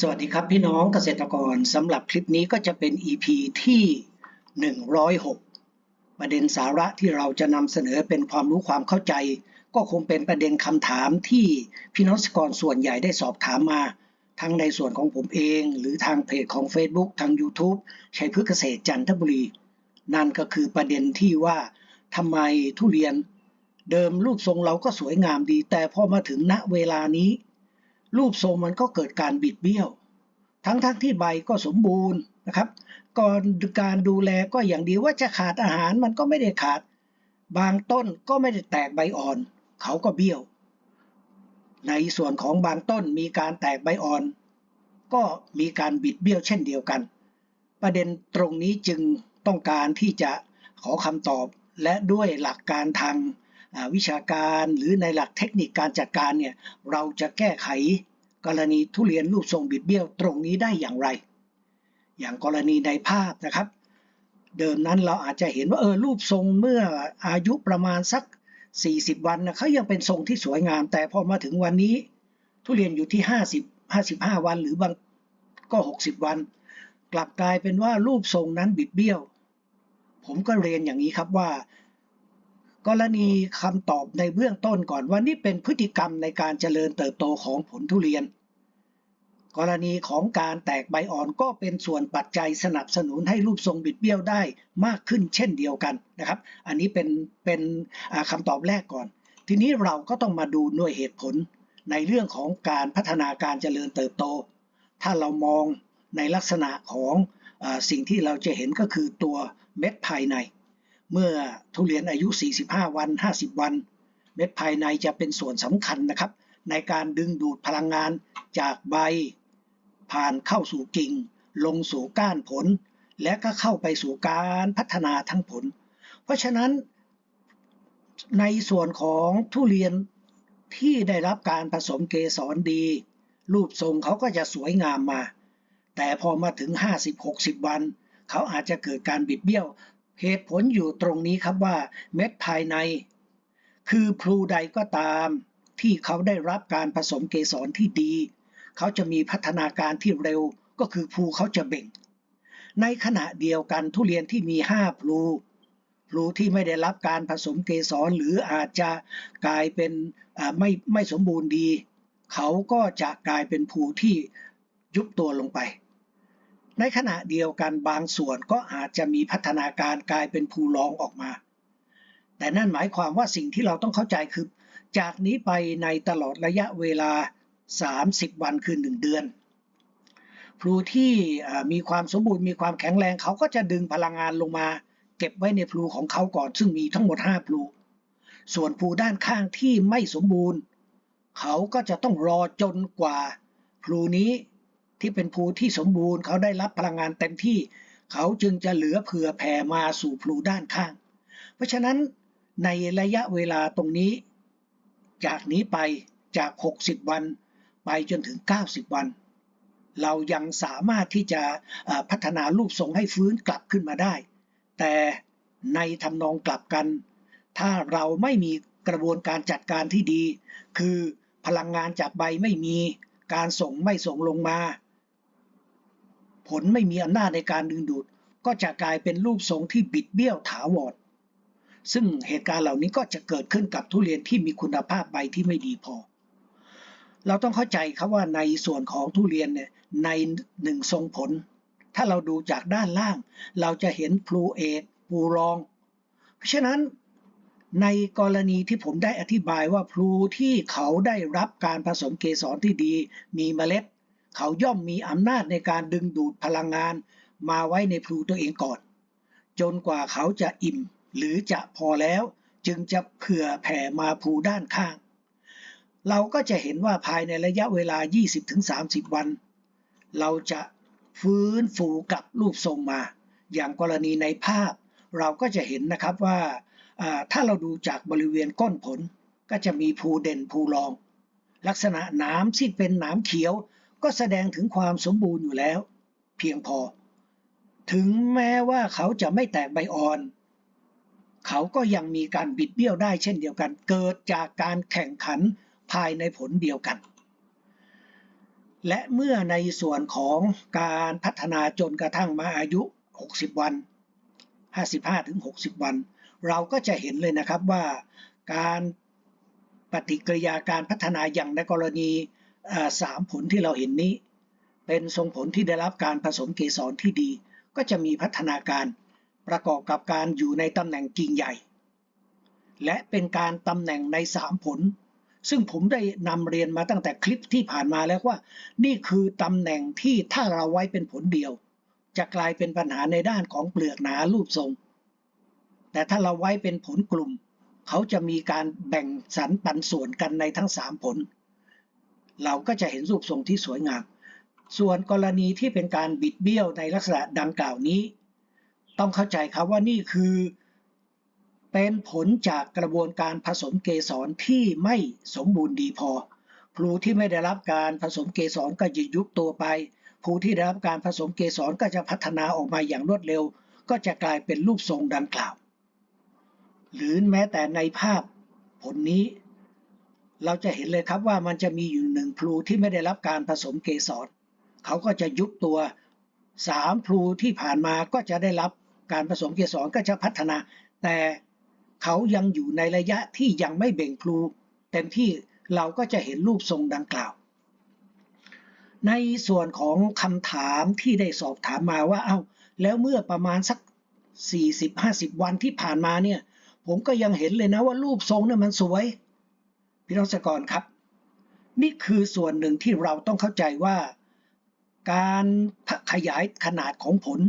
สวัสดีครับพี่น้องเกษตรกรสำหรับคลิปนี้ก็จะเป็น EP ที่ 106 ประเด็นสาระที่เราจะนำเสนอเป็นความรู้ความเข้าใจ ก็คงเป็นประเด็นคำถามที่พี่น้องเกษตรกรส่วนใหญ่ได้สอบถามมา ทั้งในส่วนของผมเอง หรือทางเพจของ Facebook ทาง YouTube ชัยพฤกษเกษตรจันทบุรี นั่นก็คือประเด็นที่ว่าทำไมทุเรียน เดิมรูปทรงเราก็สวยงามดี แต่พอมาถึงณเวลานี้ รูปทรงมันก็เกิดการบิดเบี้ยว ทั้งๆทที่ใบก็สมบูรณ์นะครับ ก่อนการดูแลก็อย่างดีว่าจะขาดอาหารมันก็ไม่ได้ขาด บางต้นก็ไม่ได้แตกใบอ่อน เขาก็เบี้ยว ในส่วนของบางต้นมีการแตกใบอ่อน ก็มีการบิดเบี้ยวเช่นเดียวกัน ประเด็นตรงนี้จึงต้องการที่จะขอคำตอบและด้วยหลักการทาง วิชาการหรือในหลักเทคนิคการจัดการเนี่ยเราจะแก้ไขกรณีทุเรียนรูปทรงบิดเบี้ยวตรงนี้ได้อย่างไร อย่างกรณีในภาพนะครับ เดิมนั้นเราอาจจะเห็นว่าเออรูปทรงเมื่ออายุประมาณสัก 40 วันนะเขายังเป็นทรงที่สวยงาม แต่พอมาถึงวันนี้ทุเรียนอยู่ที่ 50 55 วันหรือบางก็ 60 วัน กลับกลายเป็นว่ารูปทรงนั้นบิดเบี้ยว ผมก็เรียนอย่างนี้ครับว่า กรณีคำตอบในเบื้องต้นก่อนว่านี่เป็นพฤติกรรมในการเจริญเติบโตของผลทุเรียน กรณีของการแตกใบอ่อนก็เป็นส่วนปัจจัยสนับสนุนให้รูปทรงบิดเบี้ยวได้มากขึ้นเช่นเดียวกันนะครับ อันนี้เป็นเป็นคำตอบแรกก่อน ทีนี้เราก็ต้องมาดูหน่วยเหตุผลในเรื่องของการพัฒนาการเจริญเติบโต ถ้าเรามองในลักษณะของอสิ่งที่เราจะเห็นก็คือตัวเม็ดภายใน เมื่อทุเรียนอายุ 45 วัน 50 วัน เม็ดภายในจะเป็นส่วนสำคัญนะครับ ในการดึงดูดพลังงานจากใบ ผ่านเข้าสู่กิ่ง ลงสู่ก้านผล และก็เข้าไปสู่การพัฒนาทั้งผล เพราะฉะนั้น ในส่วนของทุเรียนที่ได้รับการผสมเกสรดี รูปทรงเขาก็จะสวยงามมา แต่พอมาถึง 50-60 วัน เขาอาจจะเกิดการบิดเบี้ยว เหตุผลอยู่ตรงนี้ครับว่าเม็ดภายใน คือพลูใดก็ตาม ที่เขาได้รับการผสมเกสรที่ดี เขาจะมีพัฒนาการที่เร็วก็คือพลูเขาจะเบ่ง ในขณะเดียวกันทุเรียนที่มี 5 พลูพลูที่ไม่ได้รับการผสมเกสรหรืออาจจะกลายเป็นไม่ไม่สมบูรณ์ดี เขาก็จะกลายเป็นพลูที่ยุบตัวลงไป ในขณะเดียวกันบางส่วนก็อาจจะมีพัฒนาการกลายเป็นภูรองออกมา แต่นั่นหมายความว่าสิ่งที่เราต้องเข้าใจคือ จากนี้ไปในตลอดระยะเวลา 30 วันคือ 1 เดือนพลูที่มีความสมบูรณ์มีความแข็งแรงเขาก็จะดึงพลังงานลงมา เก็บไว้ในพลูของเขาก่อน ซึ่งมีทั้งหมด 5 พลู ส่วนพลูด้านข้างที่ไม่สมบูรณ์ เขาก็จะต้องรอจนกว่าพลูนี้ ที่เป็นพลูที่สมบูรณ์เขาได้รับพลังงานเต็มที่ เขาจึงจะเหลือเผื่อแผ่มาสู่พลูด้านข้าง เพราะฉะนั้นในระยะเวลาตรงนี้ จากนี้ไปจาก 60 วัน ไปจนถึง 90 วัน เรายังสามารถที่จะพัฒนารูปทรงให้ฟื้นกลับขึ้นมาได้ แต่ในทำนองกลับกัน ถ้าเราไม่มีกระบวนการจัดการที่ดี คือพลังงานจากใบไม่มี การส่งไม่ส่งลงมา ผลไม่มีอำนาจในการดึงดูด ก็จะกลายเป็นรูปทรงที่บิดเบี้ยวถาวรซึ่งเหตุการณ์เหล่านี้ก็จะเกิดขึ้นกับทุเรียนที่มีคุณภาพใบที่ไม่ดีพอ เราต้องเข้าใจครับว่าในส่วนของทุเรียนเนี่ยในหนึ่งทรงผล ถ้าเราดูจากด้านล่าง เราจะเห็นพลูเอกพลูรอง เพราะฉะนั้นในกรณีที่ผมได้อธิบายว่าพลูที่เขาได้รับการผสมเกสรที่ดี มีเมล็ด เขาย่อมมีอำนาจในการดึงดูดพลังงานมาไว้ในพลูตัวเองก่อน จนกว่าเขาจะอิ่มหรือจะพอแล้วจึงจะเผื่อแผ่มาพลูด้านข้าง เราก็จะเห็นว่าภายในระยะเวลา 20-30 วัน เราจะฟื้นฟูกลับรูปทรงมา อย่างกรณีในภาพ เราก็จะเห็นนะครับว่าถ้าเราดูจากบริเวณก้นผลก็จะมีภูเด่นภูรอง ลักษณะหนามที่เป็นหนามเขียว ก็แสดงถึงความสมบูรณ์อยู่แล้ว เพียงพอ ถึงแม้ว่าเขาจะไม่แตกใบอ่อน เขาก็ยังมีการบิดเบี้ยวได้เช่นเดียวกัน เกิดจากการแข่งขันภายในผลเดียวกัน และเมื่อในส่วนของการพัฒนาจนกระทั่งมาอายุ 60 วัน 55-60 วัน เราก็จะเห็นเลยนะครับว่าการปฏิกิริยาการพัฒนาอย่างในกรณี สามผลที่เราเห็นนี้ เป็นทรงผลที่ได้รับการผสมเกสรที่ดี ก็จะมีพัฒนาการประกอบกับการอยู่ในตำแหน่งกิ่งใหญ่ และเป็นการตำแหน่งในสามผล ซึ่งผมได้นำเรียนมาตั้งแต่คลิปที่ผ่านมาแล้วว่า นี่คือตำแหน่งที่ถ้าเราไว้เป็นผลเดียว จะกลายเป็นปัญหาในด้านของเปลือกหนารูปทรง แต่ถ้าเราไว้เป็นผลกลุ่ม เขาจะมีการแบ่งสรรปันส่วนกันในทั้งสามผล เราก็จะเห็นรูปทรงที่สวยงาม ส่วนกรณีที่เป็นการบิดเบี้ยวในลักษณะดังกล่าวนี้ ต้องเข้าใจครับว่านี่คือ เป็นผลจากกระบวนการผสมเกสรที่ไม่สมบูรณ์ดีพอ พลูที่ไม่ได้รับการผสมเกสรก็จะยุบตัวไป พลูที่ได้รับการผสมเกสรก็จะพัฒนาออกมาอย่างรวดเร็ว ก็จะกลายเป็นรูปทรงดังกล่าว หรือแม้แต่ในภาพผลนี้ เราจะเห็นเลยครับว่ามันจะมีอยู่หนึ่งพลูที่ไม่ได้รับการผสมเกสรเขาก็จะยุบตัวสามพลูที่ผ่านมาก็จะได้รับการผสมเกสรก็จะพัฒนา แต่เขายังอยู่ในระยะที่ยังไม่เบ่งพลูเต็มที่เราก็จะเห็นรูปทรงดังกล่าว ในส่วนของคำถามที่ได้สอบถามมาว่าเอา้าแล้วเมื่อประมาณสัก 40-50 วันที่ผ่านมาเนี่ย ผมก็ยังเห็นเลยนะว่ารูปทรงเนี่ยมันสวย พี่น้องสกรครับ นี่คือส่วนหนึ่งที่เราต้องเข้าใจว่า การขยายขนาดของผล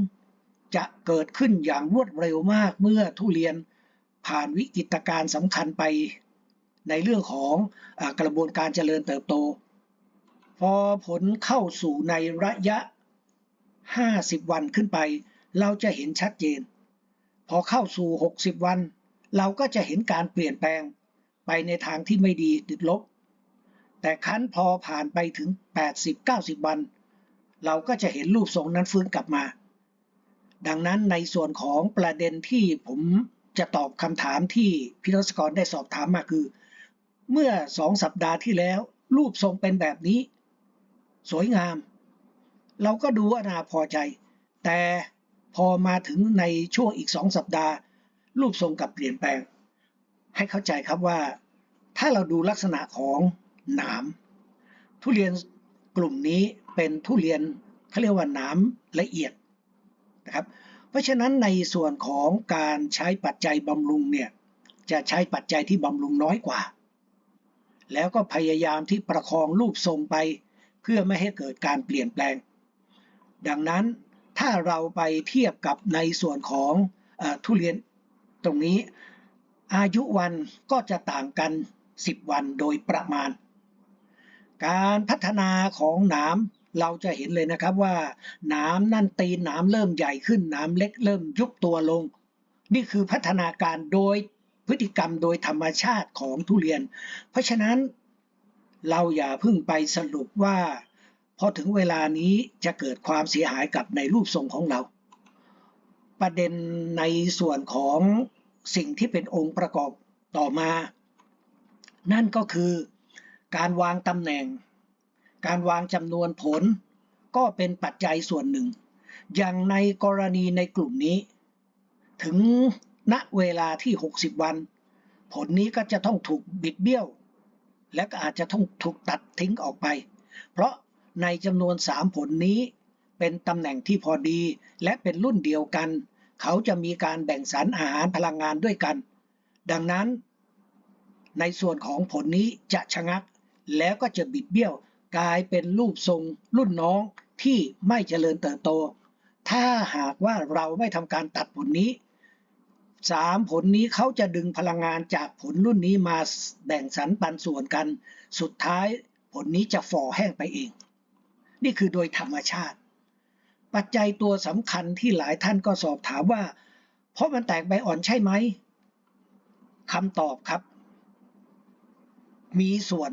จะเกิดขึ้นอย่างรวดเร็วมากเมื่อทุเรียนผ่านวิกฤตการณ์สำคัญไป ในเรื่องของอกระบวนการเจริญเติบโต พอผลเข้าสู่ในระยะ 50 วันขึ้นไป เราจะเห็นชัดเจน พอเข้าสู่ 60 วัน เราก็จะเห็นการเปลี่ยนแปลง ไปในทางที่ไม่ดีติดลบ แต่คั้นพอผ่านไปถึง 80-90 วัน เราก็จะเห็นรูปทรงนั้นฟื้นกลับมา ดังนั้นในส่วนของประเด็นที่ผมจะตอบคำถามที่พี่นศกรได้สอบถามมาคือ เมื่อสองสัปดาห์ที่แล้ว รูปทรงเป็นแบบนี้ สวยงาม เราก็ดูว่านาพอใจ แต่พอมาถึงในช่วงอีกสองสัปดาห์ รูปทรงกลับเปลี่ยนแปลง ให้เข้าใจครับว่า ถ้าเราดูลักษณะของหนาม ทุเรียนกลุ่มนี้เป็นทุเรียนเขาเรียกว่าหนามละเอียดนะครับเพราะฉะนั้นในส่วนของการใช้ปัจจัยบำรุงเนี่ยจะใช้ปัจจัยที่บำรุงน้อยกว่า แล้วก็พยายามที่ประคองรูปทรงไป เพื่อไม่ให้เกิดการเปลี่ยนแปลง ดังนั้นถ้าเราไปเทียบกับในส่วนของอทุเรียนตรงนี้ อายุวันก็จะต่างกัน 10 วันโดยประมาณ การพัฒนาของหนามเราจะเห็นเลยนะครับว่าหนามนั่นตีนหนามเริ่มใหญ่ขึ้นหนามเล็กเริ่มยุบตัวลง นี่คือพัฒนาการโดยพฤติกรรมโดยธรรมชาติของทุเรียน เพราะฉะนั้นเราอย่าเพิ่งไปสรุปว่า พอถึงเวลานี้จะเกิดความเสียหายกับในรูปทรงของเรา ประเด็นในส่วนของ สิ่งที่เป็นองค์ประกอบต่อมา นั่นก็คือการวางตำแหน่ง การวางจำนวนผล ก็เป็นปัจจัยส่วนหนึ่ง อย่างในกรณีในกลุ่มนี้ ถึงณเวลาที่ 60 วัน ผลนี้ก็จะต้องถูกบิดเบี้ยว และก็อาจจะต้องถูกตัดทิ้งออกไป เพราะในจำนวน 3 ผลนี้เป็นตำแหน่งที่พอดีและเป็นรุ่นเดียวกัน เขาจะมีการแบ่งสรรอาหารพลังงานด้วยกัน ดังนั้น ในส่วนของผลนี้จะชะงัก แล้วก็จะบิดเบี้ยวกลายเป็นรูปทรงรุ่นน้องที่ไม่เจริญเติบโต ถ้าหากว่าเราไม่ทำการตัดผลนี้สามผลนี้เขาจะดึงพลังงานจากผลรุ่นนี้มาแบ่งสรรปันส่วนกัน สุดท้ายผลนี้จะฝ่อแห้งไปเอง นี่คือโดยธรรมชาติ ปัจจัยตัวสำคัญที่หลายท่านก็สอบถามว่า เพราะมันแตกใบอ่อนใช่ไหมคำตอบครับ มีส่วน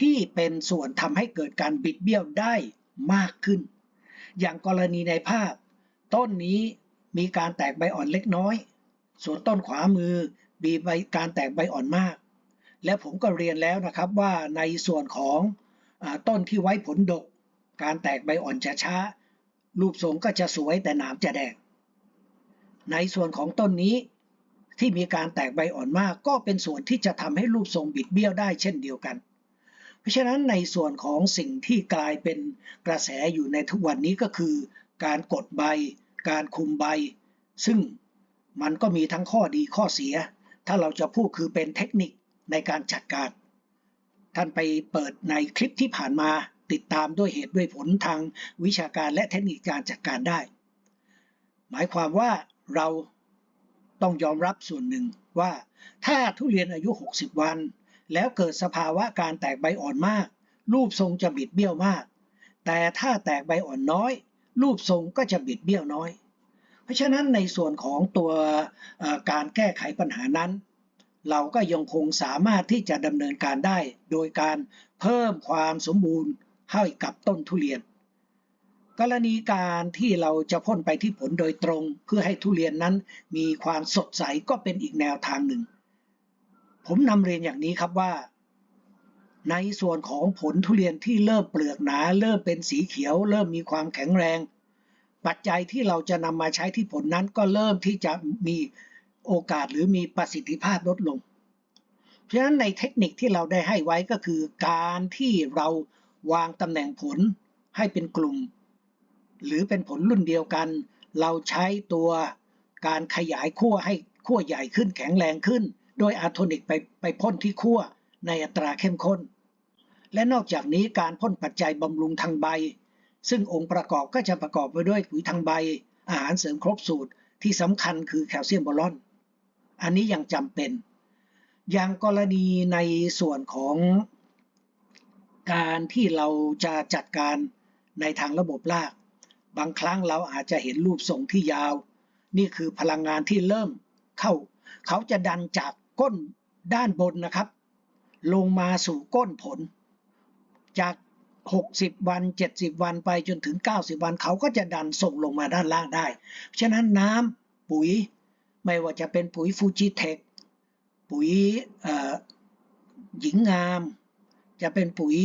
ที่เป็นส่วนทำให้เกิดการบิดเบี้ยวได้มากขึ้น อย่างกรณีในภาพ ต้นนี้มีการแตกใบอ่อนเล็กน้อย ส่วนต้นขวามือมีใบการแตกใบอ่อนมาก และผมก็เรียนแล้วนะครับว่าในส่วนของอต้นที่ไว้ผลดก การแตกใบอ่อนจะช้า รูปทรงก็จะสวยแต่หนามจะแดง ในส่วนของต้นนี้ที่มีการแตกใบอ่อนมากก็เป็นส่วนที่จะทำให้รูปทรงบิดเบี้ยวได้เช่นเดียวกัน เพราะฉะนั้นในส่วนของสิ่งที่กลายเป็นกระแสอยู่ในทุกวันนี้ก็คือ การกดใบ การคุมใบ ซึ่งมันก็มีทั้งข้อดีข้อเสีย ถ้าเราจะพูดคือเป็นเทคนิคในการจัดการ ท่านไปเปิดในคลิปที่ผ่านมา ติดตามด้วยเหตุด้วยผลทางวิชาการและเทคนิคการจัดการได้ หมายความว่าเราต้องยอมรับส่วนหนึ่งว่าถ้าทุเรียนอายุ 60 วัน แล้วเกิดสภาวะการแตกใบอ่อนมาก รูปทรงจะบิดเบี้ยวมาก แต่ถ้าแตกใบอ่อนน้อย รูปทรงก็จะบิดเบี้ยวน้อย เพราะฉะนั้นในส่วนของตัวการแก้ไขปัญหานั้น เราก็ยังคงสามารถที่จะดำเนินการได้ โดยการเพิ่มความสมบูรณ์ ให้กับต้นทุเรียน กรณีการที่เราจะพ่นไปที่ผลโดยตรง เพื่อให้ทุเรียนนั้นมีความสดใสก็เป็นอีกแนวทางหนึ่ง ผมนำเรียนอย่างนี้ครับว่า ในส่วนของผลทุเรียนที่เริ่มเปลือกหนา เริ่มเป็นสีเขียว เริ่มมีความแข็งแรง ปัจจัยที่เราจะนำมาใช้ที่ผลนั้นก็เริ่มที่จะมีโอกาสหรือมีประสิทธิภาพลดลง เพราะฉะนั้นในเทคนิคที่เราได้ให้ไว้ก็คือการที่เรา วางตำแหน่งผลให้เป็นกลุ่ม หรือเป็นผลรุ่นเดียวกัน เราใช้ตัวการขยายขั้วให้ขั้วใหญ่ขึ้นแข็งแรงขึ้น โดยอะโทนิกไปไปพ่นที่ขั้วในอัตราเข้มข้น และนอกจากนี้การพ่นปัจจัยบำรุงทางใบ ซึ่งองค์ประกอบก็จะประกอบไปด้วยปุ๋ยทางใบ อาหารเสริมครบสูตรที่สำคัญคือแคลเซียมบอลอน อันนี้ยังจำเป็น อย่างกรณีในส่วนของ การที่เราจะจัดการในทางระบบราก บางครั้งเราอาจจะเห็นรูปทรงที่ยาว นี่คือพลังงานที่เริ่มเข้า เขาจะดันจากก้นด้านบนนะครับ ลงมาสู่ก้นผล จาก 60 วัน 70 วันไปจนถึง 90 วันเขาก็จะดันส่งลงมาด้านล่างได้ ฉะนั้นน้ำปุ๋ยไม่ว่าจะเป็นปุ๋ยฟูจิเทค ปุ๋ยเอ่อหญิงงาม จะเป็นปุ๋ย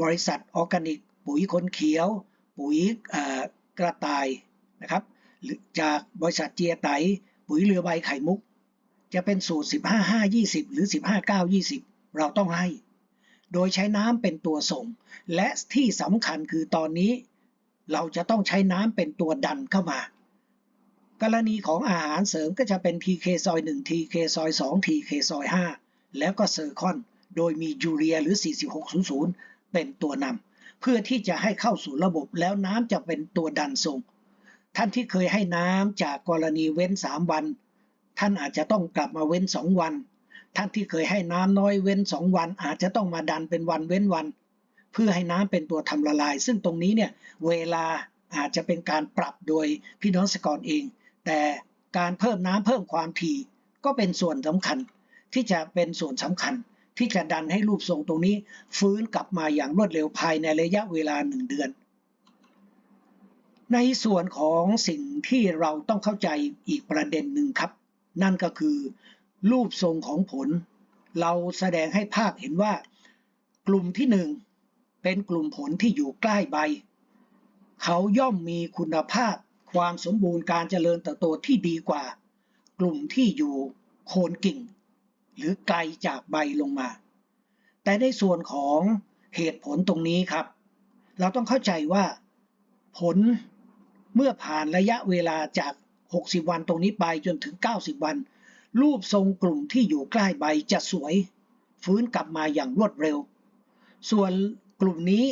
บริษัทออร์แกนิก ปุ๋ยคนเขียว ปุ๋ยกระต่ายนะครับหรือจากบริษัทเจียไต ปุ๋ยเรือใบไข่มุก จะเป็นสูตร 15 5 20 หรือ 15 9 20 เราต้องให้ โดยใช้น้ำเป็นตัวส่ง และที่สำคัญคือตอนนี้เราจะต้องใช้น้ำเป็นตัวดันเข้ามากรณีของอาหารเสริมก็จะเป็น TK ซอย1 TK ซอย2 TK ซอย5แล้วก็เซอร์คอน โดยมียูเรียหรือ 4600 เป็นตัวนำเพื่อที่จะให้เข้าสู่ระบบแล้วน้ำจะเป็นตัวดันส่งท่านที่เคยให้น้ำจากกรณีเว้น 3 วัน ท่านอาจจะต้องกลับมาเว้น 2 วัน ท่านที่เคยให้น้ำน้อยเว้น 2 วัน อาจจะต้องมาดันเป็นวันเว้นวัน เพื่อให้น้ำเป็นตัวทำละลาย ซึ่งตรงนี้เนี่ยเวลาอาจจะเป็นการปรับโดยพี่น้องสกอรเอง แต่การเพิ่มน้ำเพิ่มความถี่ก็เป็นส่วนสำคัญที่จะเป็นส่วนสำคัญ ที่จะดันให้รูปทรงตรงนี้ ฟื้นกลับมาอย่างรวดเร็วภายในระยะเวลาหนึ่งเดือน ในส่วนของสิ่งที่เราต้องเข้าใจอีกประเด็นหนึ่งครับ นั่นก็คือ รูปทรงของผล เราแสดงให้ภาพเห็นว่า กลุ่มที่หนึ่งเป็นกลุ่มผลที่อยู่ใกล้ใบ เขาย่อมมีคุณภาพความสมบูรณ์การเจริญเติบโตที่ดีกว่า กลุ่มที่อยู่โคนกิ่ง หรือไกลจากใบลงมา แต่ในส่วนของเหตุผลตรงนี้ครับ เราต้องเข้าใจว่าผลเมื่อผ่านระยะเวลาจาก 60 วันตรงนี้ไปจนถึง 90 วัน รูปทรงกลุ่มที่อยู่ใกล้ใบจะสวย ฟื้นกลับมาอย่างรวดเร็ว ส่วนกลุ่มนี้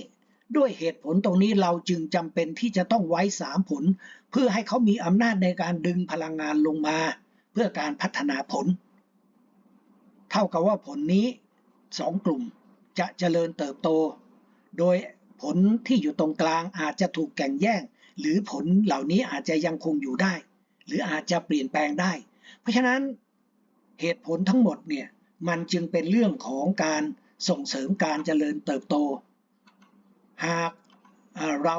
ด้วยเหตุผลตรงนี้เราจึงจำเป็นที่จะต้องไว้3ผล เพื่อให้เขามีอำนาจในการดึงพลังงานลงมา เพื่อการพัฒนาผล เท่ากับว่าผลนี้ 2 กลุ่มจะเจริญเติบโต โดยผลที่อยู่ตรงกลางอาจจะถูกแก่งแย่ง หรือผลเหล่านี้อาจจะยังคงอยู่ได้ หรืออาจจะเปลี่ยนแปลงได้ เพราะฉะนั้นเหตุผลทั้งหมดเนี่ยมันจึงเป็นเรื่องของการส่งเสริมการเจริญเติบโต หากเอ่อเรา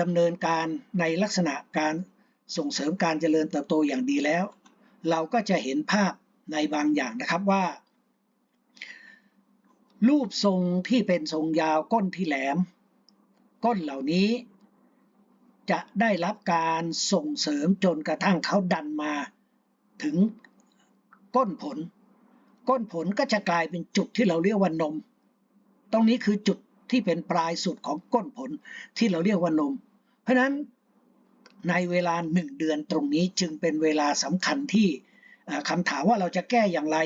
ดำเนินการในลักษณะการส่งเสริมการเจริญเติบโตอย่างดีแล้ว เราก็จะเห็นภาพ ในบางอย่างนะครับว่า รูปทรงที่เป็นทรงยาวก้นที่แหลม ก้นเหล่านี้ จะได้รับการส่งเสริมจนกระทั่งเขาดันมาถึงก้นผล ก้นผลก็จะกลายเป็นจุดที่เราเรียกว่านม ตรงนี้คือจุดที่เป็นปลายสุดของก้นผลที่เราเรียกว่านม เพราะฉะนั้นในเวลาหนึ่งเดือนตรงนี้จึงเป็นเวลาสำคัญที่ คำถามว่าเราจะแก้อย่างไร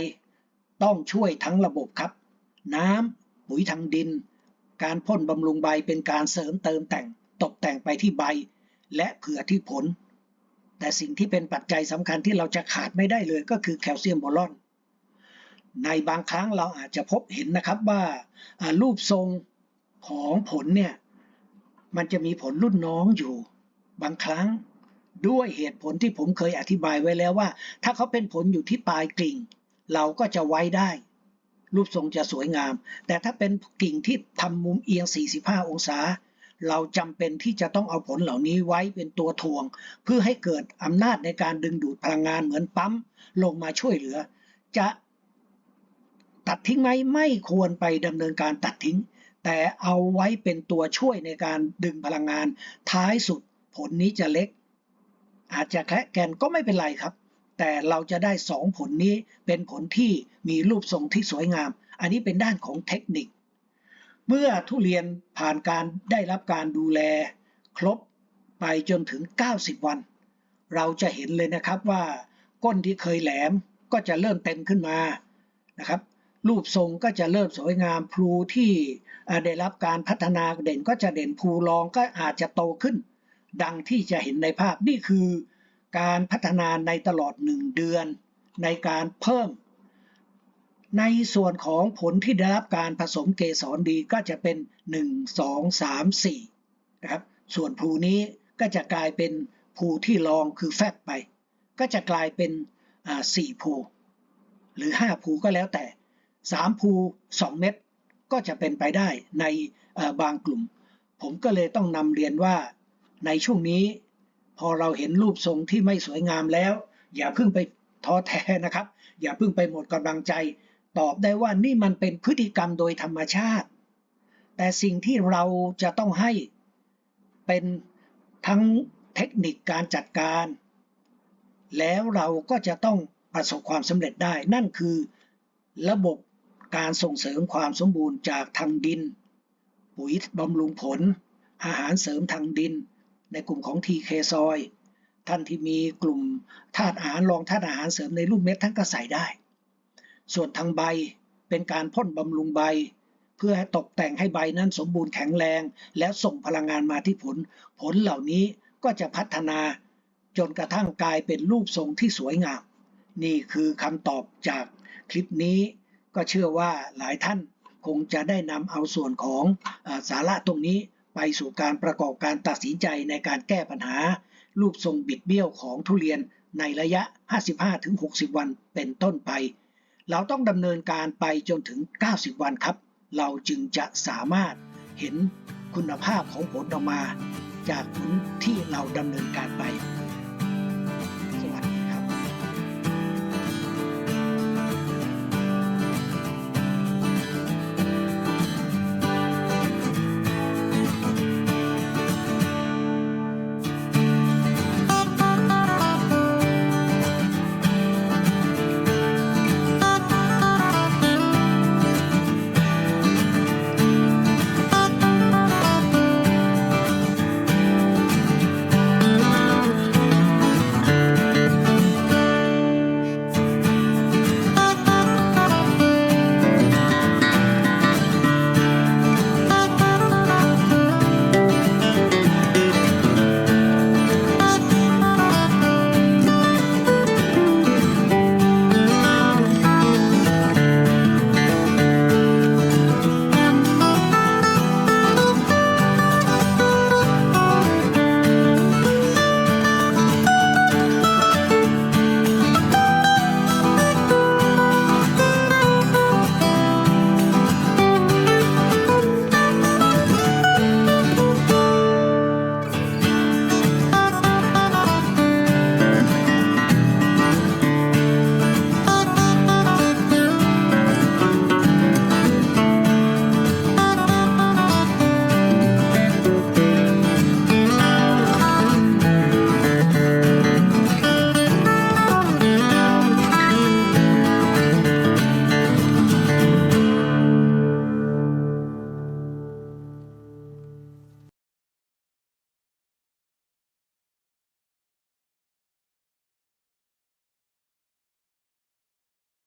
ต้องช่วยทั้งระบบครับ น้ำปุ๋ยทางดิน การพ่นบำรุงใบเป็นการเสริมเติมแต่งตกแต่งไปที่ใบ และเผื่อที่ผล แต่สิ่งที่เป็นปัจจัยสำคัญที่เราจะขาดไม่ได้เลยก็คือแคลเซียมโบรอน ในบางครั้งเราอาจจะพบเห็นนะครับว่าอ่ารูปทรงของผลเนี่ยมันจะมีผลรุ่นน้องอยู่ บางครั้ง ด้วยเหตุผลที่ผมเคยอธิบายไว้แล้วว่า ถ้าเขาเป็นผลอยู่ที่ปลายกิ่ง เราก็จะไว้ได้ รูปทรงจะสวยงาม แต่ถ้าเป็นกิ่งที่ทำมุมเอียง 45 องศา เราจำเป็นที่จะต้องเอาผลเหล่านี้ไว้เป็นตัวถ่วง เพื่อให้เกิดอำนาจในการดึงดูดพลังงานเหมือนปั๊มลงมาช่วยเหลือ จะตัดทิ้งไหมไม่ควรไปดำเนินการตัดทิ้ง แต่เอาไว้เป็นตัวช่วยในการดึงพลังงาน ท้ายสุดผลนี้จะเล็ก อาจจะแคระแกนก็ไม่เป็นไรครับ แต่เราจะได้สองผลนี้เป็นผลที่มีรูปทรงที่สวยงาม อันนี้เป็นด้านของเทคนิค เมื่อทุเรียนผ่านการได้รับการดูแล ครบไปจนถึง 90 วัน เราจะเห็นเลยนะครับว่าก้นที่เคยแหลมก็จะเริ่มเต็มขึ้นมานะครับรูปทรงก็จะเริ่มสวยงามพลูที่ได้รับการพัฒนาเด่นก็จะเด่นพลูรองก็อาจจะโตขึ้น ดังที่จะเห็นในภาพนี่คือการพัฒนาในตลอดหนึ่งเดือนในการเพิ่ม ในส่วนของผลที่ได้รับการผสมเกสรดีก็จะเป็น 1 2 3 4นะครับส่วนภูนี้ก็จะกลายเป็นภูที่รองคือแฟบไป ก็จะกลายเป็นอ่า4ภูหรือ 5 ภูก็แล้วแต่ 3 ภู 2 เม็ดก็จะเป็นไปได้ในบางกลุ่ม ผมก็เลยต้องนำเรียนว่า ในช่วงนี้ พอเราเห็นรูปทรงที่ไม่สวยงามแล้ว อย่าเพิ่งไปท้อแท้นะครับ อย่าเพิ่งไปหมดกำลังใจ ตอบได้ว่านี่มันเป็นพฤติกรรมโดยธรรมชาติ แต่สิ่งที่เราจะต้องให้เป็นทั้งเทคนิคการจัดการ แล้วเราก็จะต้องประสบความสำเร็จได้ นั่นคือระบบการส่งเสริมความสมบูรณ์จากทางดิน ปุ๋ยบำรุงผล อาหารเสริมทางดิน ในกลุ่มของ TK ซอยท่านที่มีกลุ่มธาตุอาหารรองธาตุอาหารเสริมในรูปเม็ดท่านก็ใส่ได้ ส่วนทางใบเป็นการพ่นบำรุงใบ เพื่อให้ตกแต่งให้ใบนั้นสมบูรณ์แข็งแรง แล้วส่งพลังงานมาที่ผล ผลเหล่านี้ก็จะพัฒนาจนกระทั่งกลายเป็นรูปทรงที่สวยงาม นี่คือคำตอบจากคลิปนี้ ก็เชื่อว่าหลายท่านคงจะได้นำเอาส่วนของอาสาระตรงนี้ ไปสู่การประกอบการตัดสินใจในการแก้ปัญหา รูปทรงบิดเบี้ยวของทุเรียนในระยะ 55-60 วันเป็นต้นไป เราต้องดำเนินการไปจนถึง 90 วันครับ เราจึงจะสามารถเห็นคุณภาพของผลออกมา จากผลที่เราดำเนินการไป